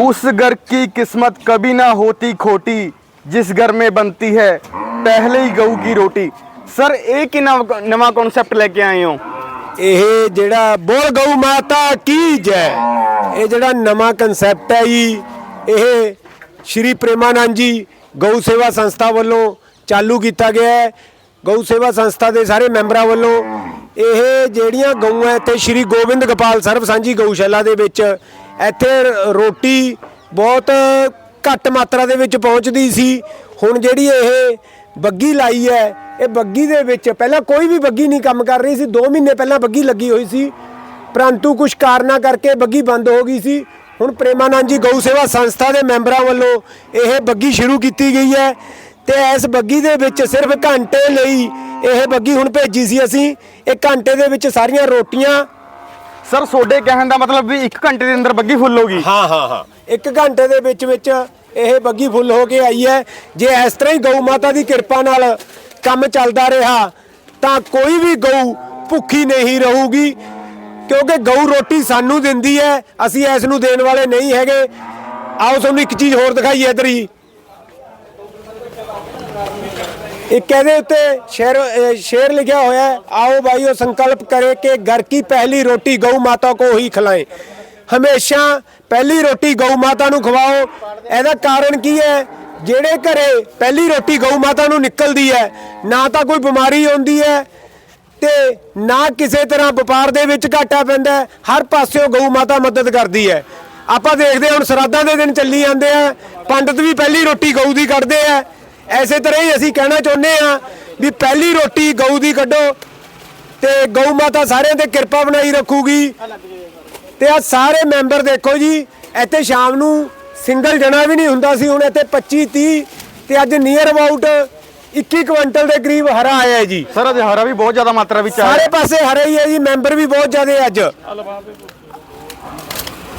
उस घर की किस्मत कभी ना होती खोटी जिस घर में बनती है पहले ही गऊ की रोटी ਸਰ ਇਹ ਕਿ ਨਵਾਂ ਕਨਸੈਪਟ ਲੈ ਕੇ ਆਏ ਹੋ ਇਹ ਜਿਹੜਾ ਬੋਲ ਗਊ ਮਾਤਾ ਕੀ ਜੈ ਇਹ ਜਿਹੜਾ ਨਵਾਂ ਕਨਸੈਪਟ ਹੈ ਜੀ ਇਹ ਸ਼੍ਰੀ ਪ੍ਰੇਮਾਨੰਦ ਜੀ ਗਊ ਸੇਵਾ ਸੰਸਥਾ ਵੱਲੋਂ ਚਾਲੂ ਕੀਤਾ ਗਿਆ ਹੈ ਗਊ ਸੇਵਾ ਸੰਸਥਾ ਦੇ ਸਾਰੇ ਮੈਂਬਰਾਂ ਵੱਲੋਂ ਇਹ ਜਿਹੜੀਆਂ ਗਊਆਂ ਇੱਥੇ ਸ਼੍ਰੀ ਗੋਬਿੰਦ ਗੋਪਾਲ ਸਰਬ ਸਾਂਝੀ ਗਊਸ਼ਾਲਾ ਦੇ ਵਿੱਚ ਇੱਥੇ ਰੋਟੀ ਬਹੁਤ ਘੱਟ ਮਾਤਰਾ ਦੇ ਵਿੱਚ ਪਹੁੰਚਦੀ ਸੀ। ਹੁਣ ਜਿਹੜੀ ਇਹ ਬੱਗੀ ਲਾਈ ਹੈ, ਇਹ ਬੱਗੀ ਦੇ ਵਿੱਚ ਪਹਿਲਾਂ ਕੋਈ ਵੀ ਬੱਗੀ ਨਹੀਂ ਕੰਮ ਕਰ ਰਹੀ ਸੀ। 2 ਮਹੀਨੇ ਪਹਿਲਾਂ ਬੱਗੀ ਲੱਗੀ ਹੋਈ ਸੀ। ਪਰੰਤੂ ਕੁਝ ਕਾਰਨਾਂ ਕਰਕੇ ਬੱਗੀ ਬੰਦ ਹੋ ਗਈ ਸੀ। ਹੁਣ ਪ੍ਰੇਮਾਨੰਦ ਜੀ ਗਊ ਸੇਵਾ ਸੰਸਥਾ ਦੇ ਮੈਂਬਰਾਂ ਵੱਲੋਂ ਇਹ ਬੱਗੀ ਸ਼ੁਰੂ ਕੀਤੀ ਗਈ ਹੈ। ਤੇ ਇਸ ਬੱਗੀ ਦੇ ਵਿੱਚ ਸਿਰਫ ਘੰਟੇ ਲਈ ਇਹ ਬੱਗੀ ਹੁਣ ਭੇਜੀ ਸੀ ਅਸੀਂ। ਇਹ ਘੰਟੇ ਦੇ ਵਿੱਚ ਸਾਰੀਆਂ ਰੋਟੀਆਂ ਸਰ ਤੁਹਾਡੇ ਕਹਿਣ ਦਾ ਮਤਲਬ ਵੀ 1 ਘੰਟੇ ਦੇ ਅੰਦਰ ਬੱਗੀ ਫੁੱਲ ਹੋ ਗਈ। ਹਾਂ ਹਾਂ ਹਾਂ। ਇੱਕ ਘੰਟੇ ਦੇ ਵਿੱਚ ਵਿੱਚ ਇਹ ਬੱਗੀ ਫੁੱਲ ਹੋ ਕੇ ਆਈ ਹੈ। ਜੇ ਇਸ ਤਰ੍ਹਾਂ ਹੀ ਗਊ ਮਾਤਾ ਦੀ ਕਿਰਪਾ ਨਾਲ ਕੰਮ ਚੱਲਦਾ ਰਿਹਾ ਤਾਂ ਕੋਈ ਵੀ ਗਊ ਭੁੱਖੀ ਨਹੀਂ ਰਹੂਗੀ ਕਿਉਂਕਿ ਗਊ ਰੋਟੀ ਸਾਨੂੰ ਦਿੰਦੀ ਹੈ। ਅਸੀਂ ਇਸ ਨੂੰ ਦੇਣ ਵਾਲੇ ਨਹੀਂ ਹੈਗੇ। ਆਓ ਤੁਹਾਨੂੰ ਇੱਕ ਚੀਜ਼ ਹੋਰ ਦਿਖਾਈਏ ਇੱਧਰ ਹੀ। ਇੱਕ ਇਹਦੇ ਉੱਤੇ ਸ਼ੇਰ ਸ਼ੇਰ ਲਿਖਿਆ ਹੋਇਆ ਆਓ ਭਾਈਓ ਸੰਕਲਪ ਕਰੇ ਕਿ ਘਰ ਕੀ ਪਹਿਲੀ ਰੋਟੀ ਗਊ ਮਾਤਾ ਕੋ ਹੀ ਖਿਲਾਏ। ਹਮੇਸ਼ਾ ਪਹਿਲੀ ਰੋਟੀ ਗਊ ਮਾਤਾ ਨੂੰ ਖਵਾਓ। ਇਹਦਾ ਕਾਰਨ ਕੀ ਹੈ? ਜਿਹੜੇ ਘਰੇ ਪਹਿਲੀ ਰੋਟੀ ਗਊ ਮਾਤਾ ਨੂੰ ਨਿਕਲਦੀ ਹੈ, ਨਾ ਤਾਂ ਕੋਈ ਬਿਮਾਰੀ ਆਉਂਦੀ ਹੈ ਤੇ ਨਾ ਕਿਸੇ ਤਰ੍ਹਾਂ ਵਪਾਰ ਦੇ ਵਿੱਚ ਘਾਟਾ ਪੈਂਦਾ ਹਰ ਪਾਸਿਓਂ ਗਊ ਮਾਤਾ ਮਦਦ ਕਰਦੀ ਹੈ। ਆਪਾਂ ਦੇਖਦੇ ਹਾਂ ਹੁਣ ਸਰਾਦਾਂ ਦੇ ਦਿਨ ਚੱਲੀ ਜਾਂਦੇ ਆ, ਪੰਡਤ ਵੀ ਪਹਿਲੀ ਰੋਟੀ ਗਊ ਦੀ ਕੱਢਦੇ ਆ। ਐਸੇ ਤਰ੍ਹਾਂ ਹੀ ਅਸੀਂ ਕਹਿਣਾ ਚਾਹੁੰਦੇ ਆ ਵੀ ਪਹਿਲੀ ਰੋਟੀ ਗਊ ਦੀ ਕੱਢੋ ਤੇ ਗਊ ਮਾਤਾ ਸਾਰਿਆਂ ਤੇ ਕਿਰਪਾ ਬਣਾਈ ਰੱਖੂਗੀ। ਤੇ ਆ ਸਾਰੇ ਮੈਂਬਰ ਦੇਖੋ ਜੀ ਇੱਥੇ ਸ਼ਾਮ ਨੂੰ ਸਿੰਗਲ ਜਣਾ ਵੀ ਨਹੀਂ ਹੁੰਦਾ ਸੀ ਹੁਣ ਇੱਥੇ 25 30 ਤੇ ਅੱਜ ਨੀਅਰ ਅਬਾਊਟ 21 ਕੁਇੰਟਲ ਦੇ ਕਰੀਬ ਹਰਾ ਆਇਆ ਹੈ ਜੀ। ਸਰ ਅਜੇ ਹਰਾ ਵੀ ਬਹੁਤ ਜ਼ਿਆਦਾ ਮਾਤਰਾ ਵਿੱਚ ਆਇਆ। ਸਾਰੇ ਪਾਸੇ ਹਰੇ ਹੀ ਹੈ ਜੀ ਮੈਂਬਰ ਵੀ ਬਹੁਤ ਜ਼ਿਆਦੇ ਅੱਜ।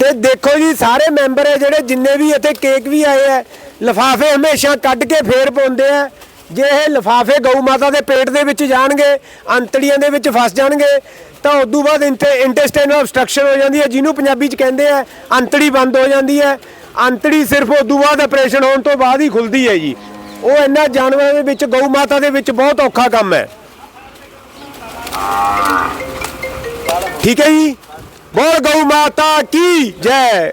ਤੇ ਦੇਖੋ ਜੀ ਸਾਰੇ ਮੈਂਬਰ ਹੈ ਜਿਹੜੇ ਜਿੰਨੇ ਵੀ ਇੱਥੇ ਕੇਕ ਵੀ ਆਏ ਹੈ ਲਫਾਫੇ ਹਮੇਸ਼ਾ ਕੱਢ ਕੇ ਫੇਰ ਪਾਉਂਦੇ ਆ। ਜੇ ਇਹ ਲਫਾਫੇ ਗਊ ਮਾਤਾ ਦੇ ਪੇਟ ਦੇ ਵਿੱਚ ਜਾਣਗੇ, ਅੰਤੜੀਆਂ ਦੇ ਵਿੱਚ ਫਸ ਜਾਣਗੇ, ਤਾਂ ਉਦੋਂ ਬਾਅਦ ਇੰਟੈਸਟਾਈਨਲ ਆਬਸਟ੍ਰਕਸ਼ਨ ਹੋ ਜਾਂਦੀ ਹੈ, ਜਿਹਨੂੰ ਪੰਜਾਬੀ ਚ ਕਹਿੰਦੇ ਆ, ਅੰਤੜੀ ਬੰਦ ਹੋ ਜਾਂਦੀ ਹੈ। ਅੰਤੜੀ ਸਿਰਫ ਉਦੋਂ ਬਾਅਦ ਆਪਰੇਸ਼ਨ ਹੋਣ ਤੋਂ ਬਾਅਦ ਹੀ ਖੁੱਲਦੀ ਹੈ ਜੀ। ਉਹ ਇਹਨਾਂ ਜਾਨਵਰਾਂ ਦੇ ਵਿੱਚ, ਗਊ ਮਾਤਾ ਦੇ ਵਿੱਚ ਬਹੁਤ ਔਖਾ ਕੰਮ ਹੈ। ਠੀਕ ਹੈ ਜੀ? ਬੋਲ ਗਊ ਮਾਤਾ ਕੀ? ਜੈ।